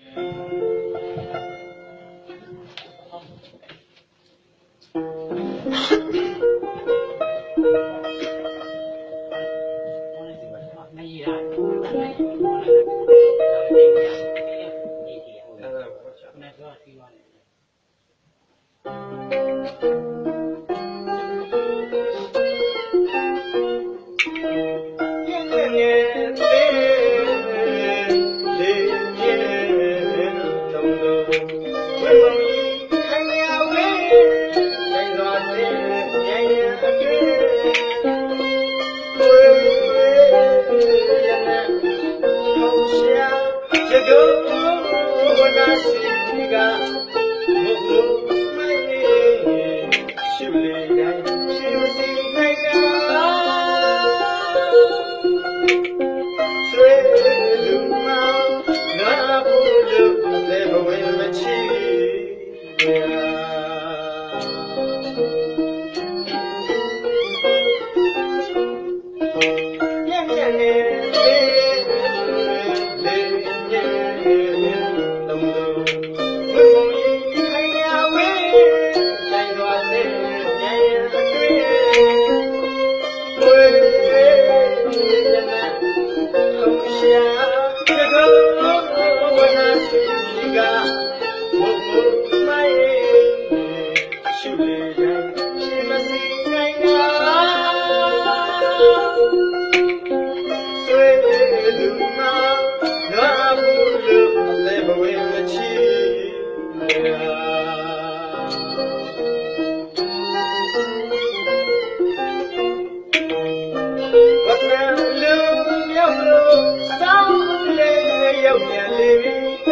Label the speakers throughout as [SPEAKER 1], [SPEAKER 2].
[SPEAKER 1] สวัสดีครั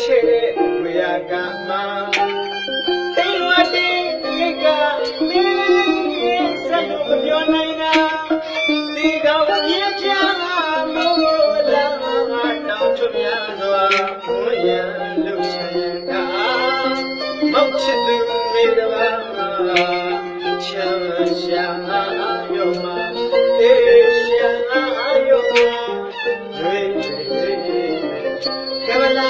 [SPEAKER 1] ချေဝေယကမတိမ်မတိရေကမင်းစက်လို့မပြောနိုင်တာဒီကောင်ရေပြာမိုးလာမှာတောင်းချများစွာဘုရားလူရှင်ကမောက်ချစ်သူမေတ္တာချမ်းရှာယောမအေရှာယောမတွေ့တွေ့ကမလာ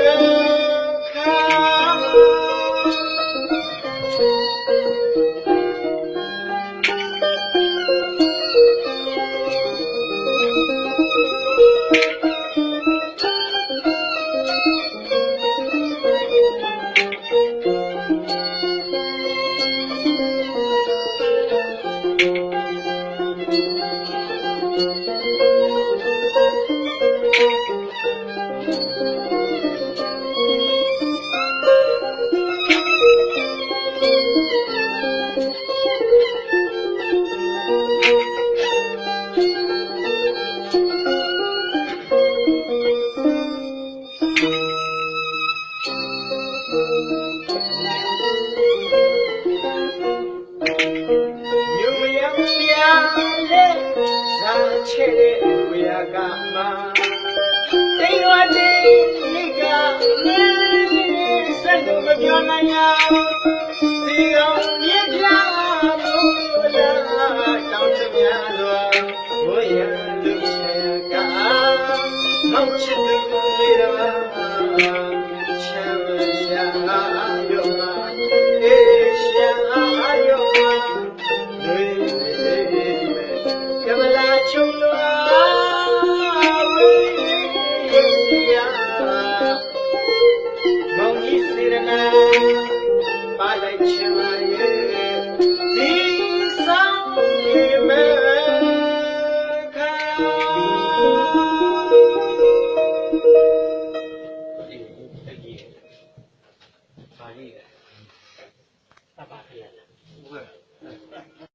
[SPEAKER 1] တဲ့ဝေယကမှာတိတ်ဝတိဒီကမင်းစက်လို့မပြောနိုင်ရဒီအောင်မြစ်ပြလို့လာတောင်းချင်များစွာဘုရားလူချင်ကမောင်ချစ် ခါ